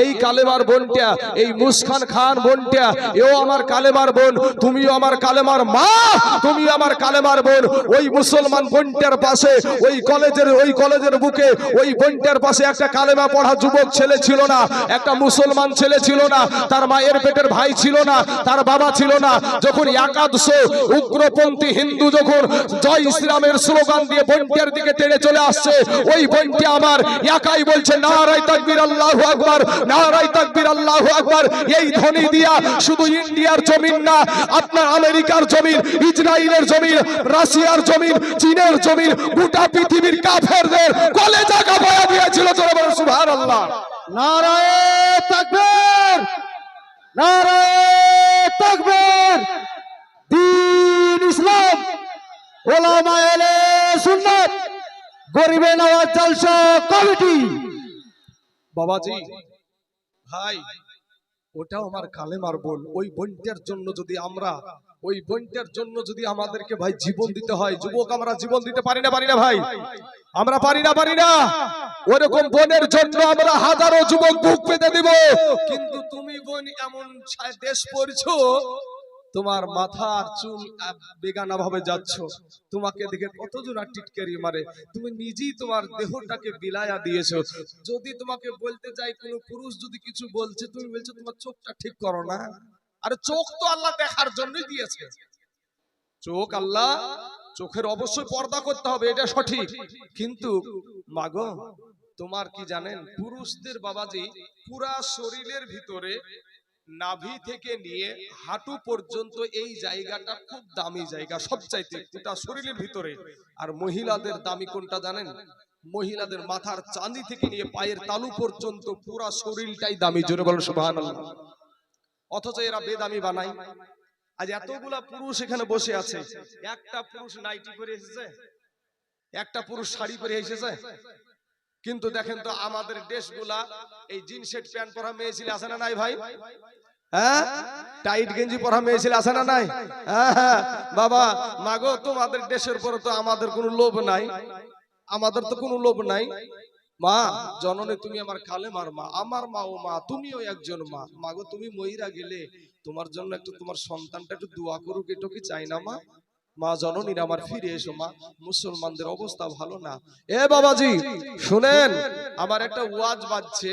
এই কালেমার বোনটা, এই মুসখান খান বোনটা, এও আমার কালেমার বোন, তুমিও আমার কালেমার মা তুমি আমার কালেমার বোন। ওই মুসলমান বোনটার পাশে, ওই কলেজের ওই কলেজের বুকে, ওই বোনটার পাশে একটা কালেমা পড়া যুবক ছেলে ছিল না, একটা মুসলমান ছেলে ছিল না, তার মায়ের পেটের ভাই ছিল না, তার বাবা ছিল না। যখন একাদশ উগ্রপন্থী হিন্দু যখন জয় ইসলামের স্লোগান দিয়ে বোনটার দিকে টেনে চলে আসছে, ওই বোনটি আমার একাই বলছে নারাই তাকবীর আল্লাহু আকবার নারাই তাকবীর এই ধ্বনি দিয়া শুধু ইন্ডিয়ার জমিন না, আপনার আমেরিকার জমিন, ইসরায়েলের জমিন, রাশিয়ার জমিন, চীনের জমিন, গোটা পৃথিবীর কাফেরদের কলেজা কাপায়া দিয়েছিল নারায়ে তাকবীর নারায়ে তাকবীর। দিন ইসলাম ওলামা সুন্নাত, গরিবে নওয়াজ জলসা কমিটি। বাবাজি ভাই ওটাও আমার কালেমার বোন। ওই বোনটার জন্য যদি আমরা ওই বোনটার জন্য যদি আমাদেরকে ভাই জীবন দিতে হয় যুবক আমরা জীবন দিতে পারি না পারি না ভাই? আমরা পারি না পারি না। ওরকম বোনের জন্য আমরা হাজারো যুবক বুক পেতে দিব। কিন্তু তুমি বোন এমন দেশ পড়ছো তোমার মাথার চুল আহ, বেগানা ভাবে যাচ্ছ। তোমাকে দেখে কতজন আর টিটকারি মারে। তুমি নিজেই তোমার দেহটাকে বিলায়া দিয়েছ। যদি তোমাকে বলতে যাই কোনো পুরুষ যদি কিছু বলছে তুমি বলছো তোমার চোখটা ঠিক করো না। আরে চোখ তো আল্লাহ দেখার জন্যই দিয়েছে। চোখ আল্লাহ চোখের অবশ্যই পর্দা করতে হবে এটা সঠিক। কিন্তু মাগো তোমার কি জানেন পুরুষদের বাবাজি পুরা শরীরের ভিতরে নাভি থেকে নিয়ে হাঁটু পর্যন্ত এই জায়গাটা খুব দামি জায়গা, সবচাইতে গোটা শরীরের ভিতরে। আর মহিলাদের দামি কোনটা জানেন? মহিলাদের মাথার চাঁদি থেকে নিয়ে পায়ের তালু পর্যন্ত পুরা শরীরটাই দামি, জোরে বলেন সুবহানাল্লাহ। অথচ এরা বেদামি বানায়। আজ এতগুলা পুরুষ এখানে বসে আছে। একটা পুরুষ নাইটি পরে এসেছে, একটা পুরুষ শাড়ি পরে এসেছে। কিন্তু দেখেন তো আমাদের দেশগুলা এই জিন্স শার্ট প্যান্ট পরা মেয়ে ছিল আছে না নাই ভাই? হ্যাঁ? টাইট গেঞ্জি পরা মেয়ে ছিল আছে না নাই? হ্যাঁ হ্যাঁ। বাবা, মাগো, তোমাদের দেশের পরে তো আমাদের কোনো লোভ নাই। আমাদের তো কোনো লোভ নাই। মা, জননী, তুমি আমার কালেমার মা, আমার মা ও মা, তুমিও একজন মা। মাগো, তুমি মহিরা গেলে তোমার জন্য একটু তোমার সন্তানটা একটু দোয়া করুক এটু কি চাই না মা। মা জননীর আমার ফিরে এসো মা। মুসলমানদের অবস্থা ভালো না। এ বাবাজি শুনেন আমার একটা ওয়াজ বাজছে।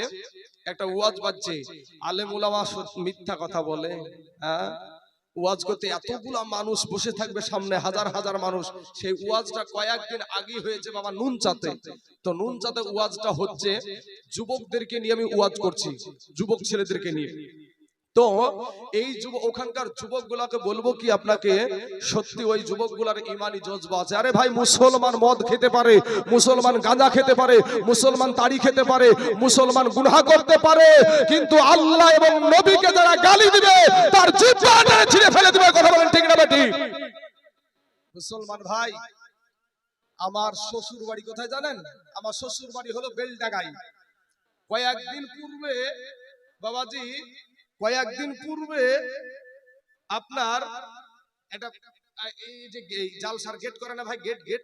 একটা ওয়াজ বাজছে। আলেম উলামা মিথ্যা কথা বলে। হ্যাঁ? ওয়াজ করতে এতগুলা মানুষ বসে থাকবে সামনে হাজার হাজার মানুষ। সেই ওয়াজটা কয়েকদিন আগে হয়েছে বাবা নুন চাতে তো নুন চাতে ওয়াজটা হচ্ছে যুবকদেরকে নিয়ে আমি ওয়াজ করছি। যুবক ছেলেদেরকে নিয়ে। তো এই যুব, ওখানকার যুবক গুলাকে বলব কি আপনাকে, সত্যি ওই যুবকগুলার ইমানি জজবা আছে। আরে ভাই, মুসলমান মদ খেতে পারে, মুসলমান গাঁজা খেতে পারে, মুসলমান তাড়ি খেতে পারে, মুসলমান গুনাহ করতে পারে, কিন্তু আল্লাহ এবং নবীকে যারা গালি দিবে, তার জিব্বা ছিঁড়ে ফেলে দিবে, কথা বলেন ঠিক না বেটি? মুসলমান ভাই, আমার শ্বশুর বাড়ি কোথায় জানেন? আমার শ্বশুর বাড়ি হলো বেলডাগাই কয়েকদিন পূর্বে বাবাজি কয়েকদিন পূর্বে আপনার এটা এই যে জালসার গেট করে না ভাই গেট গেট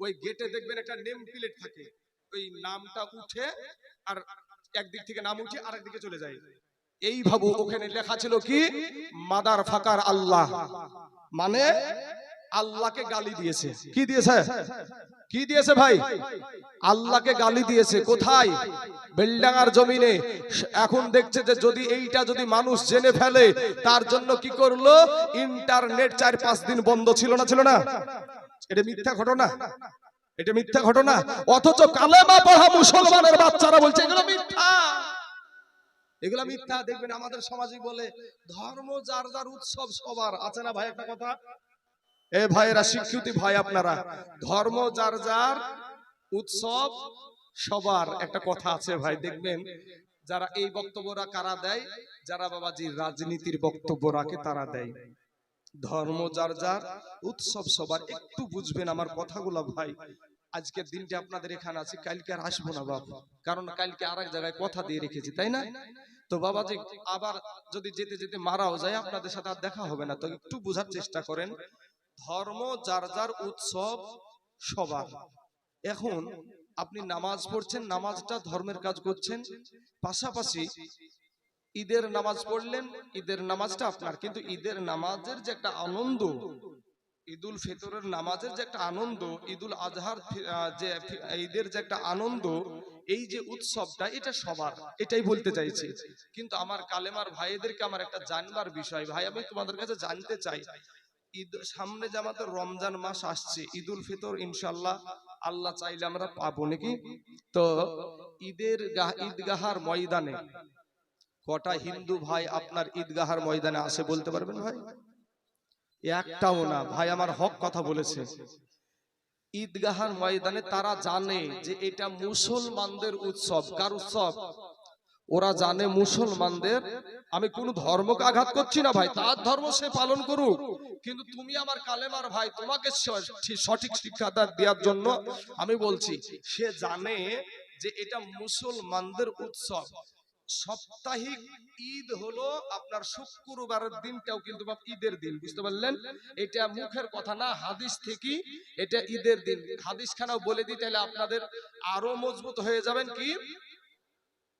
ওই গেটে দেখবেন একটা নেম প্লেট থাকে। ওই নামটা উঠে আর একদিক থেকে নাম উঠে আর একদিকে চলে যায়। এই ভাবু, ওখানে লেখা ছিল কি? Mother fucker Allah. মানে আল্লাহকে গালি দিয়েছে। কি দিয়েছে? কি দিয়েছে ভাই? আল্লাহকে গালি দিয়েছে। কোথায়? বেলডাঙ্গার জমিনে। এখন দেখছে যে যদি এইটা যদি মানুষ জেনে ফেলে, তার জন্য কি করল? ইন্টারনেট চার পাঁচ দিন বন্ধ ছিল না ছিল না? এটা মিথ্যা ঘটনা। এটা মিথ্যা ঘটনা। অথচ কালেমা পড়া মুসলমানের বাচ্চারা বলছে, এগুলো মিথ্যা। এগুলা মিথ্যা। দেখবেন আমাদের সমাজে বলে, ধর্ম যার যার উৎসব সবার। আছে না ভাই একটা কথা? এ ভাইয়েরা শিক্ষিতী ভাই আপনারা। ধর্ম যার যার, উৎসব সবার। একটা কথা আছে ভাই, দেখবেন যারা এই বক্তব্যরা কারা দেয়? যারা বাবাজি রাজনীতির বক্তব্য রাখে, তারা দেয়। ধর্ম যার যার, উৎসব সবার। একটু বুঝবেন আমার কথাগুলো ভাই। আজকের দিনটা আপনাদের এখানে আছে, কালকে আর আসব না বাবা কারণ কালকে আর এক জায়গায় কথা দিয়ে রেখেছি, তাই না? তো বাবাজি, আবার যদি যেতে যেতে মারাও যায়, আপনাদের সাথে আর দেখা হবে না। তো একটু বোঝার চেষ্টা করেন। ধর্ম, যার যার উৎসব, সবার। এখন আপনি নামাজ পড়ছেন, নামাজটা ধর্মের কাজ করছেন। পাশাপাশি ঈদের নামাজ পড়লেন, ঈদের নামাজটা আপনার। কিন্তু ঈদের নামাজের যে একটা আনন্দ, ঈদুল ফিতরের নামাজের যে একটা আনন্দ, ঈদুল আজহার যে ঈদের যে একটা আনন্দ, এই যে উৎসবটা, এটা সবার। এটাই বলতে চাইছি। কিন্তু আমার কালেমার ভাইদেরকে আমার একটা জানবার বিষয়। ভাই, আমি তোমাদের কাছে জানতে চাই। সামনে যে আমাদের রমজান মাস আসছে, ঈদুল ফিতর ইনশাল্লাহ আল্লাহ চাইলে আমরা পাবো, নাকি? তো ঈদের ঈদগাহার ময়দানে কটা হিন্দু ভাই আপনার ঈদগাহার ময়দানে আসে বলতে পারবেন ভাই? একটাও না, ভাই আমার হক কথা বলেছে। ঈদগাহার ময়দানে তারা জানে যে এটা মুসলমানদের উৎসব, কার উৎসব? ওরা জানে মুসলমানদের। আমি কোন ধর্মকে আঘাত করছি না ভাই, তার ধর্ম সে পালন করুক। কিন্তু তুমি আমার কালেমার ভাই, তোমাকে সঠিক শিক্ষা দেওয়ার জন্য আমি বলছি, সে জানে যে এটা মুসলমানদের উৎসব। সাপ্তাহিক ঈদ হলো আপনার শুক্রবারের দিনটাও কিন্তু ঈদের দিন, বুঝতে পারলেন? এটা মুখের কথা না, হাদিস থেকে এটা ঈদের দিন। হাদিস খানাও বলে দিই, তাহলে আপনাদের আরও মজবুত হয়ে যাবেন কি?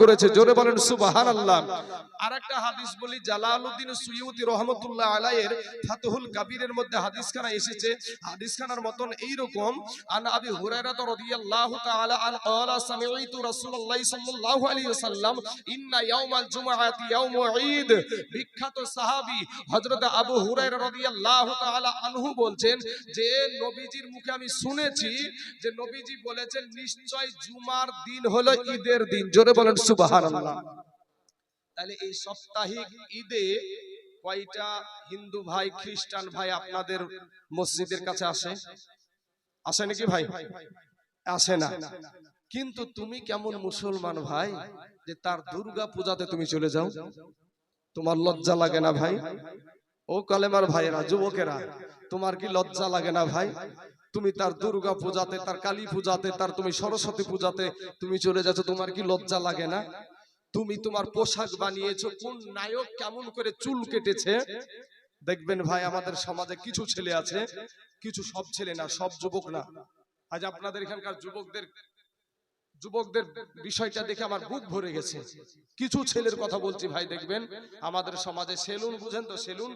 করেছে, জোরে বলেন সুবহানাল্লাহ। আরেকটা হাদিস বলি, জালালউদ্দিন সুয়ুতি রহমাতুল্লাহ আলাইহির ফাতহুল কাবীরের মধ্যে হাদিসখানা এসেছে। হাদিসখানার মতন এই রকম আন আবি হুরায়রা রাদিয়াল্লাহু তাআলা আন ক্বালা সামি'তু রাসূলুল্লাহ সাল্লাল্লাহু আলাইহি ওয়াসাল্লাম, ইন্না ইয়াউমাল জুমআতি ইয়াউমু ঈদ। বিখ্যাত সাহাবী হযরত আবু হুরায়রা রাদিয়াল্লাহু তাআলা আনহু বলছেন যে, নবীজির মুখে আমি শুনেছি যে, নবীজি বলেছেন, নিশ্চয় জুমার দিন হলো ঈদের দিন। জোরে বলেন তাহলে এই সাপ্তাহিক ঈদে কয়টা হিন্দু ভাই, খ্রিস্টান ভাই আপনাদের মসজিদের কাছে আসে? আসে নাকি ভাই? আসে না। কিন্তু তুমি কেমন মুসলমান ভাই যে তার দুর্গা পূজাতে তুমি চলে যাও? তোমার লজ্জা লাগে না ভাই? ও কালেমার ভাইয়েরা, যুবকেরা, তোমার কি লজ্জা লাগে না ভাই? তুমি তার দুর্গা পূজাতে তার কালী পূজাতে তার তুমি সরস্বতী পূজাতে তুমি চলে যাচ্ছ তোমার কি লজ্জা লাগে না? তুমি তোমার পোশাক বানিয়েছো কোন নায়ক কেমন করে চুল কেটেছে? দেখবেন ভাই আমাদের সমাজে কিছু ছেলে আছে কিছু সব ছেলে না সব যুবক না। আজ আপনাদের এখানকার যুবকদের যুবকদের বিষয়টা দেখে আমার বুক ভরে গেছে। কিছু ছেলের কথা বলছি ভাই দেখবেন আমাদের সমাজে সেলুন বুঝেন তো সেলুন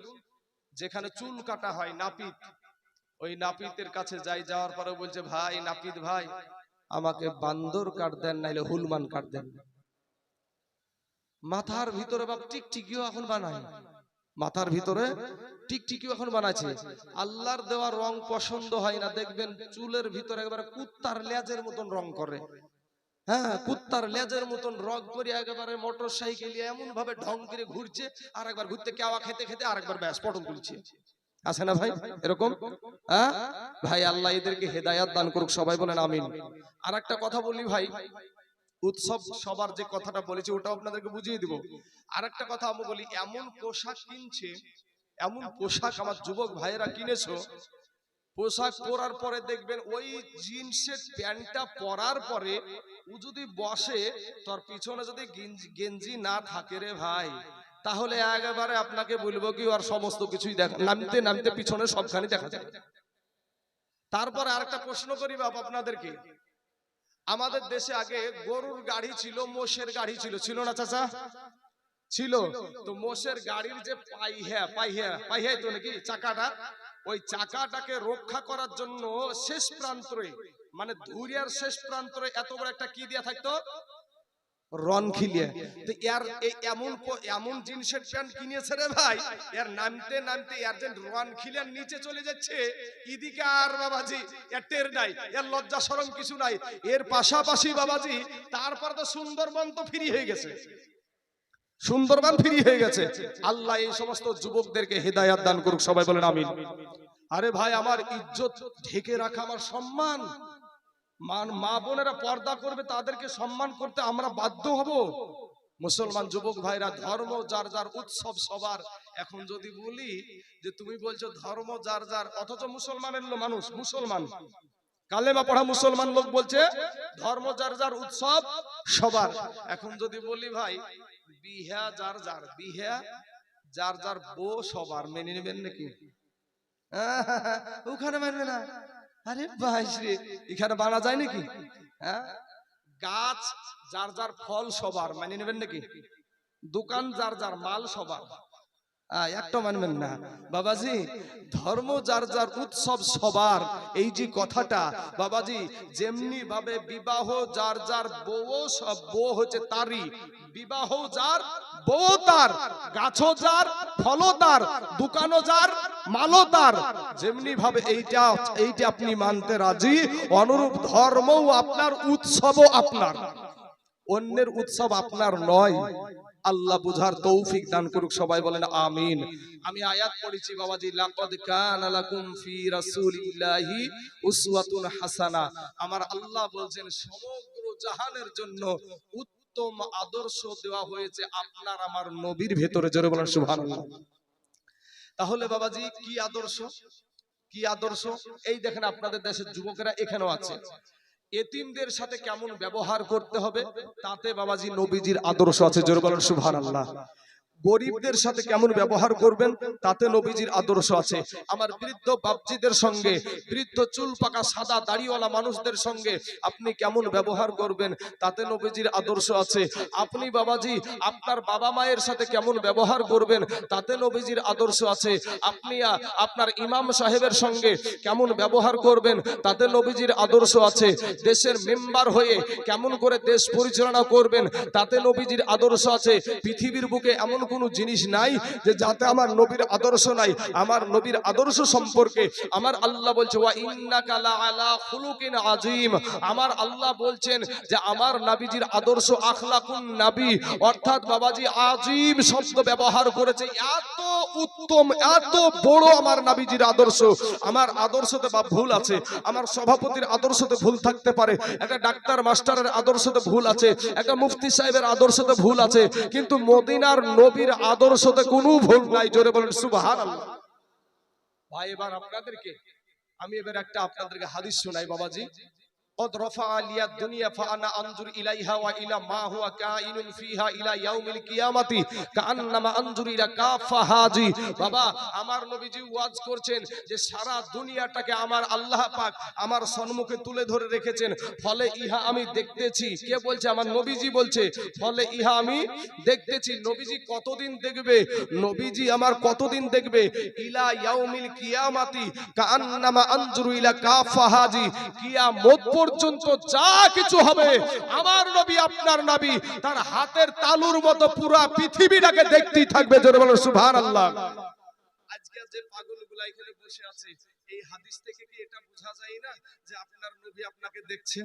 যেখানে চুল কাটা হয় নাপিত। ওই নাপিতের কাছে যাই, যাওয়ার পরে বলছে, ভাই, নাপিত ভাই, আমাকে বান্দর কাট দেন নাইলে হুলমান কাট দেন। মাথার ভিতরে বাপ টিকটিকিও এখন বানায়। মাথার ভিতরে টিকটিকিও এখন বানাচ্ছে আল্লাহর দেওয়া রং পছন্দ হয় না, দেখবেন চুলের ভিতরে একবারে কুত্তার লেজের মতন রং করে। হ্যাঁ কুত্তার লেজের মতন রং করে একেবারে মোটর সাইকেল এমন ভাবে ঢং করে ঘুরছে, আর একবার ঘুরতে কেওয়া খেতে খেতে আর একবার ব্যাস পটল তুলছে। আছে না ভাই? এরকম? হ্যাঁ ভাই, আল্লাহ এদেরকে হেদায়াত দান করুক, সবাই বলেন আমিন। আর একটা কথা বলি ভাই, উৎসব সবার যে কথাটা বলেছি ওটা আপনাদেরকে বুঝিয়ে দিব। আর একটা কথা আমি বলি, এমন পোশাক কিনছে, এমন পোশাক আমার যুবক ভাইয়েরা কিনেছো, পোশাক পরার পরে দেখবেন ওই জিন্সের প্যান্টটা পরার পরে ও যদি বসে, তোর পিছনে যদি গেঞ্জি- না থাকে রে ভাই। তাহলে একেবারে আপনাকে বলব কি, আর সমস্ত কিছুই দেখা নামতে নামতে পিছনে সবখানে দেখা যায়। তারপরে আরেকটা প্রশ্ন করি বাপ আপনাদেরকে। আমাদের দেশে আগে গরুর গাড়ি ছিল, মোষের গাড়ি ছিল। ছিল না চাচা? ছিল। তো মোষের গাড়ির যে পাইহা পাইহা পাইহা তো নাকি চাকাটা? ওই চাকাটাকে রক্ষা করার জন্য শেষ প্রান্তরে মানে ধুরিয়ার শেষ প্রান্তরে এত বড় একটা কি দিয়া থাকতো? রন খিলিয়ে। তো এর এমন এমন জিনিসের প্যান্ট কিনেছে রে ভাই। এর নামতে নামতে এর যে রন খিলিয়ার নিচে চলে যাচ্ছে। এদিকে আর বাবাজি এর টের নাই এর লজ্জা শরম কিছু নাই। এর পাশাপাশি বাবাজি তারপর তো সুন্দরবন তো ফ্রি হয়ে গেছে। সুন্দরবন ফ্রি হয়ে গেছে। আল্লাহ এই সমস্ত যুবকদেরকে হেদায়াত দান করুক সবাই বলেন আমিন। আরে ভাই আমার ইজ্জত ঢেকে রাখা আমার সম্মান। মান- মা বোনেরা পর্দা করবে, তাদেরকে সম্মান করতে আমরা বাধ্য হব। মুসলমান যুবক ভাইরা, ধর্ম যার যার উৎসব সবার। এখন যদি বলি যে তুমি বলছো ধর্ম যার যার, অথচ মুসলমানের মানুষ, মুসলমান। কালেমা পড়া মুসলমান লোক বলছে, ধর্ম যার যার উৎসব সবার। এখন যদি বলি ভাই, বিহা যার যার, বিহা যার যার বো সবার, মেনে নেবেন নাকি? ওখানে মানবে না। আরে ভাই রে, এখানে বানা যায় নাকি? হ্যাঁ? গাছ, যার যার ফল সবার মানে নেবেন নাকি? দোকান, যার যার মাল সবার। একটা মানবেন না। বাবাজি, ধর্ম যার যার উৎসব সবার, এই যে কথাটা, বাবাজি যেমনি ভাবে বিবাহ যার যার বউ, সব বউ হচ্ছে তারই। বিবাহ যার, বউ তার, গাছও যার, ফলও তার, দোকানও যার, মালও তার। যেমনি ভাবে এইটা এইটা আপনি মানতে রাজি, অনুরূপ ধর্মও আপনার, উৎসবও আপনার। অন্যের উৎসব আপনার নয়। আল্লাহ বুঝার তৌফিক দান করুক, সবাই বলেন আমিন। আমি আয়াত পড়েছি, বাবাজি, লাকাদ কানা লাকুম ফি রাসূলিল্লাহি উসওয়াতুন হাসানা। আমার আল্লাহ বলছেন, সমগ্র জাহানের জন্য উত্তম আদর্শ দেওয়া হয়েছে আপনার আমার নবীর ভেতরে। জোরে বলেন, সুবহানাল্লাহ। তাহলে বাবাজি, কি আদর্শ? কি আদর্শ? এই দেখেন, আপনাদের দেশের যুবকেরা এখানেও আছে। এতিমদের সাথে কেমন ব্যবহার করতে হবে? তাতে বাবাজি নবীজির আদর্শ আছে। জোর বলেন সুবহানাল্লাহ। গরিবদের সাথে কেমন ব্যবহার করবেন? তাতে নবীজির আদর্শ আছে। আমার বৃদ্ধ বাপজিদের সঙ্গে, বৃদ্ধ চুল পাকা সাদা দাড়িওয়ালা মানুষদের সঙ্গে আপনি কেমন ব্যবহার করবেন? তাতে নবীজির আদর্শ আছে। আপনি বাবাজি, আপনার বাবা মায়ের সাথে কেমন ব্যবহার করবেন? তাতে নবীজির আদর্শ আছে। আপনি আপনার ইমাম সাহেবের সঙ্গে কেমন ব্যবহার করবেন? তাতে নবীজির আদর্শ আছে। দেশের মেম্বার হয়ে কেমন করে দেশ পরিচালনা করবেন? তাতে নবীজির আদর্শ আছে। পৃথিবীর বুকে এমন কোনো জিনিস নাই যে যাতে আমার নবীর আদর্শ নাই। আমার নবীর আদর্শ সম্পর্কে আমার আল্লাহ বলছে, ওয়া ইন্নাকা লাআলা খুলুকিন আযীম। আমার আল্লাহ বলছেন যে, আমার নবীজির আদর্শ আখলাকুন নবী। অর্থাৎ বাবাজি আযীম শব্দ ব্যবহার করেছে। এত উত্তম, এত বড় আমার নবীজির আদর্শ। আমার আদর্শতে বা ভুল আছে। আমার সভাপতির আদর্শতে ভুল থাকতে পারে। একটা ডাক্তার মাস্টারের আদর্শতে ভুল আছে। একটা মুফতি সাহেবের আদর্শতে ভুল আছে। কিন্তু মদিনার নবীর আদর্শতে কোনো ভুল নাই, জোরে বলেন সুবহানাল্লাহ। ভাই, এবার আপনাদেরকে, আমি এবার একটা আপনাদেরকে হাদিস শোনাই, বাবাজি। قد رفع لي الدنيا فانا انظر اليها والى ما هو كائن فيها الى يوم القيامه كانما انظر الى كافه হাজি বাবা আমার নবীজি ওয়াজ করছেন যে সারা দুনিয়াটাকে আমার আল্লাহ পাক আমার সম্মুখে তুলে ধরে রেখেছেন ফলে ইহা আমি দেখতেছি কে বলছে আমার নবীজি বলছে ফলে ইহা আমি দেখতেছি নবীজি কতদিন দেখবে নবীজি আমার কতদিন দেখবে ইলা ইয়াউমিল কিয়ামাতি কান্নামা আনজুরু ইলা কাফা হাজি কিয়ামত পর্যন্ত যা কিছু হবে, আমার নবী, আপনার নবী, তার হাতের তালুর মতো পুরা পৃথিবীটাকে দেখতেই থাকবে, জোরে বলো, সুবহানাল্লাহ। আজকে যে পাগলগুলা এখানে বসে আছে, এই হাদিস থেকে কি এটা বোঝা যায় না যে আপনার নবী আপনাকে দেখছে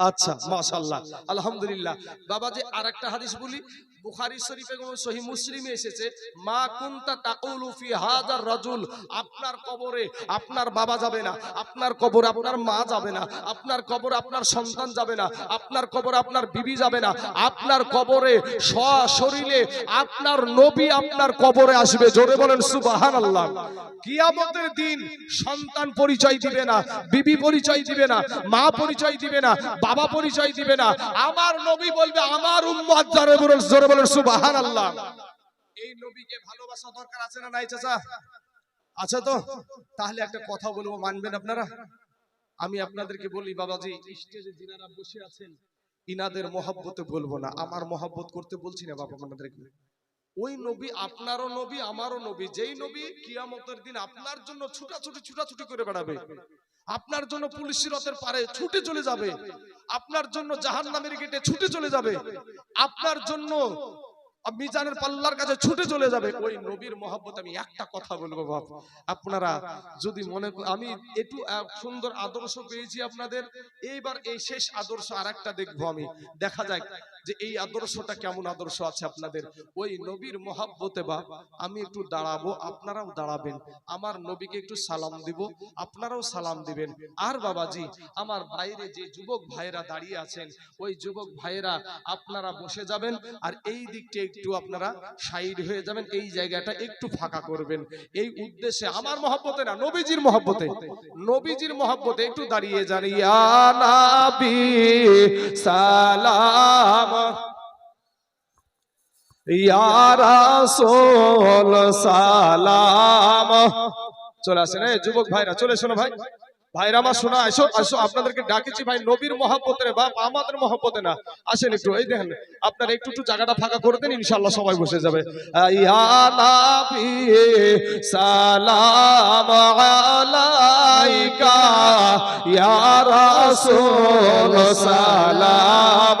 আচ্ছা মাশাআল্লাহ। আলহামদুলিল্লাহ। বাবা যে আরেকটা হাদিস বলি বুখারী শরীফে এবং সহিহ মুসলিমে এসেছে মা কুনতা তাকুলু ফি হাযার রাজুল আপনার কবরে আপনার বাবা যাবে না আপনার কবরে আপনার মা যাবে না আপনার কবরে আপনার সন্তান যাবে না আপনার কবরে আপনার বিবি যাবে না আপনার কবরে সশরীরে আপনার নবী আপনার কবরে আসবে জোরে বলেন সুবহানাল্লাহ। কিয়ামতের দিন সন্তান পরিচয় দিবে না বিবি পরিচয় দিবে না মা পরিচয় দিবে না বাবা পরিচয় দিবে না। আমার নবী বলবে, আমার উম্মত জোরে বলেন জোরে বলেন, সুবহানাল্লাহ। এই নবীকে ভালোবাসা দরকার আছে না নাই, চাচা? আছে তো? তাহলে একটা কথা বলব, মানবেন আপনারা? আমি আপনাদেরকে বলি, বাবাজি, স্টেজে যিনারা বসে আছেন, ইনাদের মহব্বতে বলব না। আমার মহব্বত করতে বলছি না, বাবা আপনাদেরকে ওই নবী আপনারও নবী, আমারও নবী। যেই নবী কিয়ামতের দিন আপনার জন্য ছুটাছুটি ছুটাছুটি করে বেড়াবে। আপনার জন্য পুলিশ রথের পারে ছুটে চলে যাবে। আপনার জন্য জাহান নামের গেটে ছুটে চলে যাবে। আপনার জন্য মিজানের পাল্লার কাছে ছুটে চলে যাবে। ওই নবীর মহব্বত আমি একটা কথা বলব বাপ। আপনারা যদি মনে আমি একটু সুন্দর আদর্শ পেয়েছি আপনাদের। এইবার এই শেষ আদর্শ আর একটা দেখব আমি। দেখা যাক যে এই আদর্শটা কেমন আদর্শ আছে আপনাদের? ওই নবীর মহাব্বতে বা আমি একটু দাঁড়াবো, আপনারাও দাঁড়াবেন। আমার নবীকে একটু সালাম দিব, আপনারাও সালাম দিবেন। আর বাবাজি, আমার বাইরে যে যুবক ভাইরা দাঁড়িয়ে আছেন, ওই যুবক ভাইরা আপনারা বসে যাবেন আর এই দিকটা একটু আপনারা সাইড হয়ে যাবেন, এই জায়গাটা একটু ফাঁকা করবেন। এই উদ্দেশ্যে আমার মহব্বতে না, নবীজির মহব্বতে। নবীজির মহব্বতে একটু দাঁড়িয়ে জানিয়া নাবি, সালাম ইয়া রাসূল সালাম। চলে আসেন যুবক ভাইরা, চলে শোনো ভাই। ভাইরা শোনা আপনাদেরকে ডাকেছি ভাই, নবীর বাপ আমাদের মহাব্বতে না। আসেন একটু, এই দেখেন, আপনারা একটু একটু জায়গাটা ফাঁকা করে দেন, ইনশাআল্লাহ সবাই বসে যাবে। সালাম আলাইকা, ইয়া রাসূল সালাম।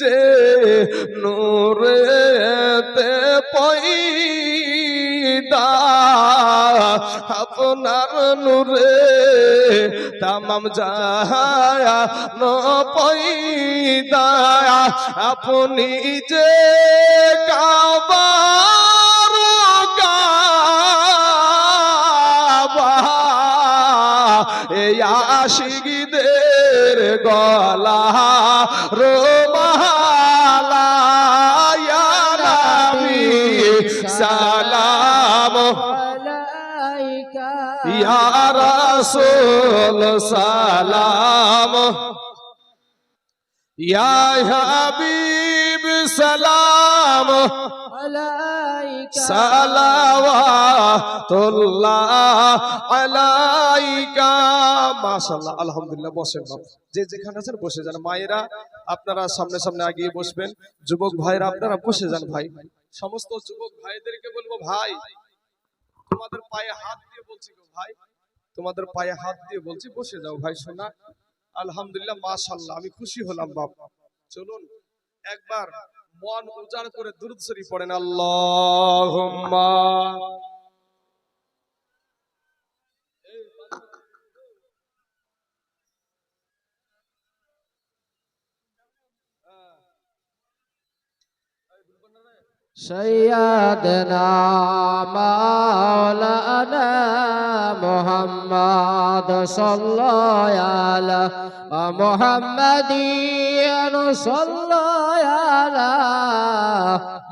যে নূরেতে পয়দা। আপনার নূরে তামাম যায়া ন পয়দা আপনি যে কাবা এই আশিকদের গলা রোমালা সালাম। ইয়া রাসূল সালাম। ইয়া হাবিব সালাম। সালাওয়াতুল্লাহ আলাইকা। আলহামদুলিল্লাহ, বসেন যে যেখানে আছেন বসে যান। মায়েরা, আপনারা সামনে সামনে আগিয়ে বসবেন। যুবক ভাইরা, আপনারা বসে যান ভাই। সমস্ত যুবক ভাইদেরকে বলব, ভাই, তোমাদের পায়ে হাত দিয়ে বলছি গো ভাই। তোমাদের পায়ে হাত দিয়ে বলছি, বসে যাও ভাই শোনা আলহামদুলিল্লাহ, মাশাআল্লাহ, আমি খুশি হলাম বাপ চলুন, একবার মন উজাড় করে দুরুদ শরীফ পড়েন আল্লাহুম্মা سيدنا مولانا محمد صلى على محمد صلى আলা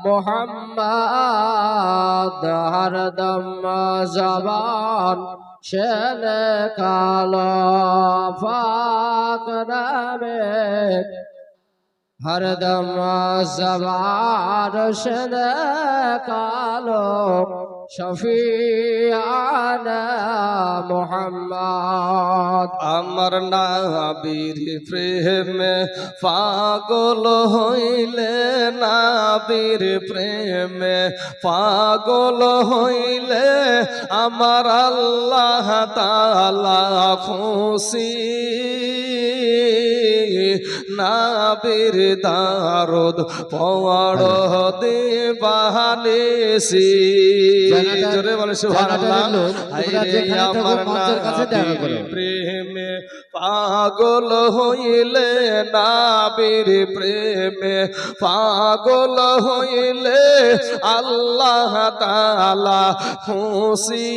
মোহাম্মদ হরদম জবান শেন কালো ফাক নামে। হরদম জবান শেন কালো শফিয়ানা মোহাম্মদ। আমার নাবির প্রেমে পাগল হইলে, নাবির প্রেমে পাগল হইলে, আমার আল্লাহ তালা খুশি। নাবির দারদ পড় দেবানেসি জানাটা- জোরে বলে সুবহানাল্লাহ। তোমরা যেখানে আমার। নাবির প্রেমে পাগল হইলে নাবির প্রেমে, পাগল হইলে আল্লাহ তালা খুশি।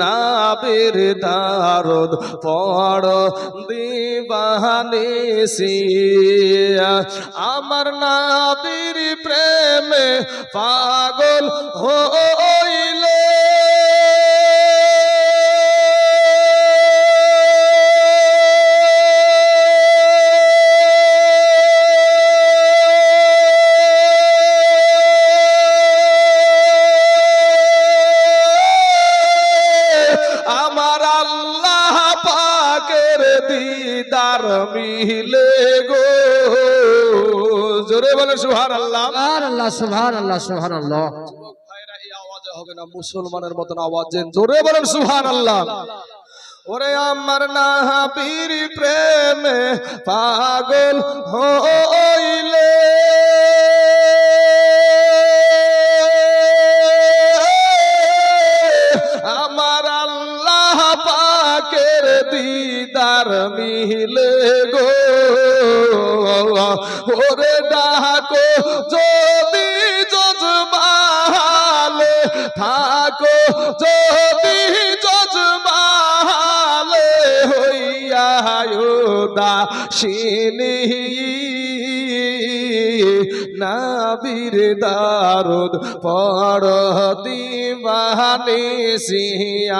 নাবির দারদ পড় দিবানিসি। আমার নাবির প্রেমে পাগল হইলে মিলে গো। জোরে বলে সুহার আল্লাহ সুবহান আল্লাহ সুবহান আল্লাহ সুবহান আল্লাহ হবে না মুসলমানের মতন আওয়াজ জোরে বলেন সুহান আল্লাহ ওরে আমার নাহাবির প্রেমে পাগল হইলে। আমার আল্লাহ পাকের দিদার মিলে গো। ওরে ডাকো যদি জজবালে থাকো যদি জজবালে হইয়া দাসিনী নাবির দারুদ পড় দিবানি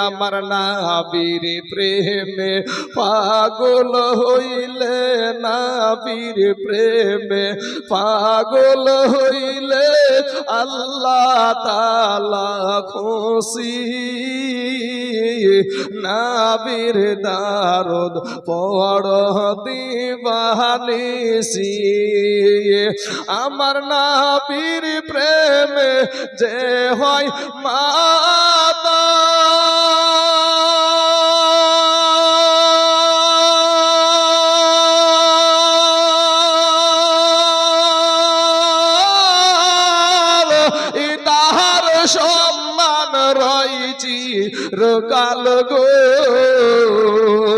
আমার নাবির প্রেমে পাগল হইলে নাবির প্রেমে পাগল হইলে আল্লাহ তালা খুশি। নাবির দারুদ পড়তি দিবানিসি আমার নাবির প্রেমে যে হয় মাতা রকাল গো।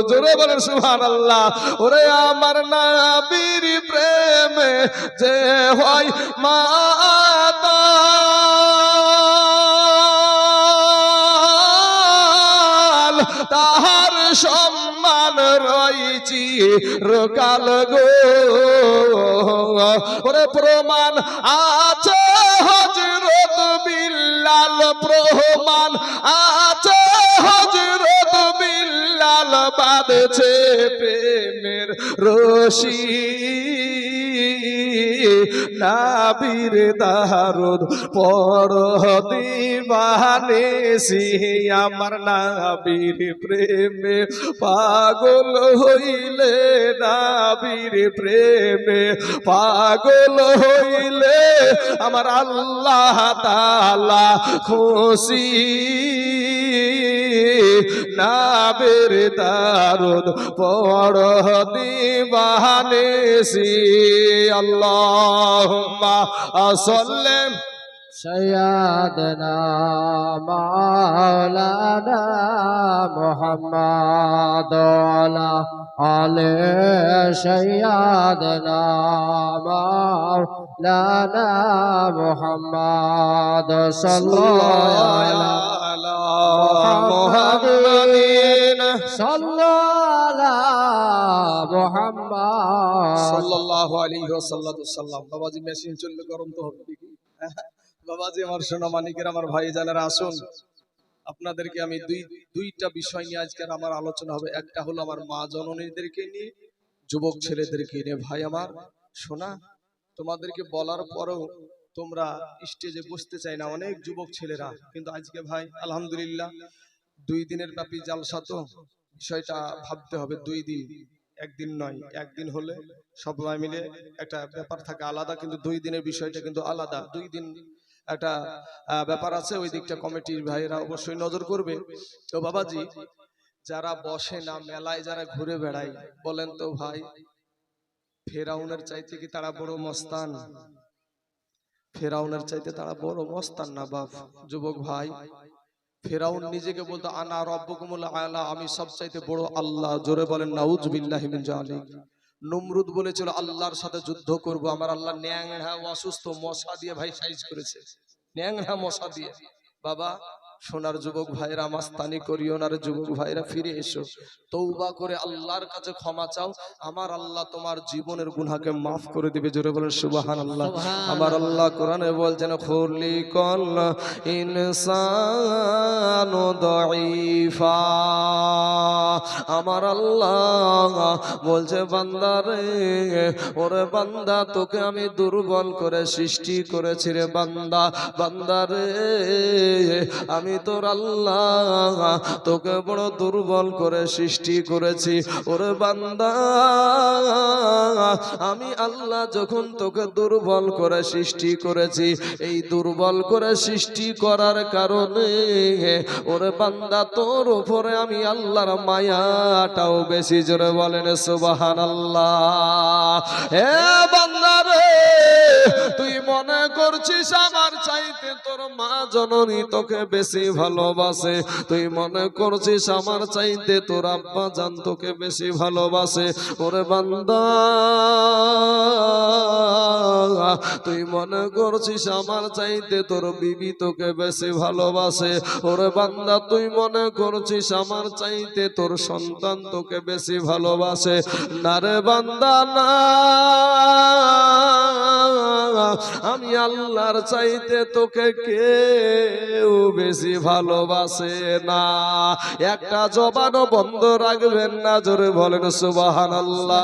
জোরে বলেন সুহান আল্লাহ ওরে আমার নাবির প্রেমে যে হয় মাতা। তাহার সম্মান রয়েছি রকাল গো। ওরে প্রমাণ আছে হজরত বিল্লাল, প্রমাণ আছে হজরত বিল্লাল বাঁধছে প্রেমের রশি। নাবির দারুদ পড় দিবানেসি আমার নাবির প্রেমে পাগল হইলে নাবির প্রেমে পাগল হইলে আমার আল্লাহ তালা খুশি। নাবের দারুদ পড় দিবানেসি আল্লাহুম্মা সাল্লি سيدنا مولانا محمد وعلى آل سيدنا مولانا محمد صلى الله على মুহাম্মাদিন صلى على আপনাদেরকে আমি দুইটা বিষয় নিয়ে আজকের আমার আলোচনা হবে। একটা হলো আমার মা জননীদেরকে নিয়ে, যুবক ছেলেদেরকে নিয়ে। ভাই আমার শোনা তোমাদেরকে বলার পরও তোমরা স্টেজে বসতে চাই না। অনেক যুবক ছেলেরা, কিন্তু আজকে ভাই, আলহামদুলিল্লাহ, দুই দিনের ব্যাপী জালসা তো, বিষয়টা ভাবতে হবে দুই দিন। একদিন নয়, একদিন হলে সবাই মিলে একটা ব্যাপার থাকে আলাদা, কিন্তু দুই দিনের বিষয়টা কিন্তু আলাদা। দুই দিন একটা ব্যাপার আছে, ওই দিকটা কমিটির ভাইয়েরা অবশ্যই নজর করবে। তো বাবাজি, যারা বসে না, মেলায় যারা ঘুরে বেড়ায়, বলেন তো ভাই, ফেরাউনের চাইতে কি তারা বড় মস্তান? ফেরাউনের চাইতে তারা বড় মস্তান না বাপ? যুবক ভাই ফেরাউন নিজেকে বলতো, আনা রব্বকুমুল আলা আমি সবচাইতে বড় আল্লাহ। জোরে বলেন নাউজ বিল্লাহি জালিক। নমরুদ বলেছিল, আল্লাহর সাথে যুদ্ধ করব, আমার আল্লাহ ন্যাংরা অসুস্থ, মশা দিয়ে ভাই সাইজ করেছে। ন্যাংরা মশা দিয়ে। বাবা সোনার যুবক ভাইরা মাস্তানি করিও না যুবক ভাইরা ফিরে এসো। তৌবা করে আল্লাহর কাছে ক্ষমা চাও। আমার আল্লাহ তোমার জীবনের গুনাহকে মাফ করে দিবে। জোরে বলেন সুবাহান আল্লাহ আমার আল্লাহ কোরআনে বলছেন খুলি কল ইনসানু দাইফা আমার আল্লাহ বলছে বান্দা রে ওরে বান্দা তোকে আমি দুর্বল করে সৃষ্টি করেছি রে বান্দা। বান্দা রে আমি আমি তোর আল্লাহ, তোকে বড় দুর্বল করে সৃষ্টি করেছি। ওরে বান্দা, আমি আল্লাহ যখন তোকে দুর্বল করে সৃষ্টি করেছি, এই দুর্বল করে সৃষ্টি করার কারণে, ওরে বান্দা, তোর উপরে আমি আল্লাহর মায়াটাও বেশি জোরে বলেন সুবাহান আল্লাহ হে বান্দা রে, তুই মনে করছিস আমার চাইতে তোর মা জননী তোকে বেশি ভালোবাসে। তুই মনে করছিস আমার চাইতে তোর আব্বা জান তোকে বেশি ভালোবাসে? ওরে বান্দা, তুই মনে করছিস আমার চাইতে তোর বিবি তোকে বেশি ভালোবাসে? ওরে বান্দা, তুই মনে করছিস আমার চাইতে তোর সন্তান তোকে বেশি ভালোবাসে? না রে বান্দা, না। আমি আল্লাহর চাইতে তোকে কেউ বেশি ভালোবাসে না। একটা জবানও বন্ধ রাখবেন না জোরে বলেন সুবাহান আল্লাহ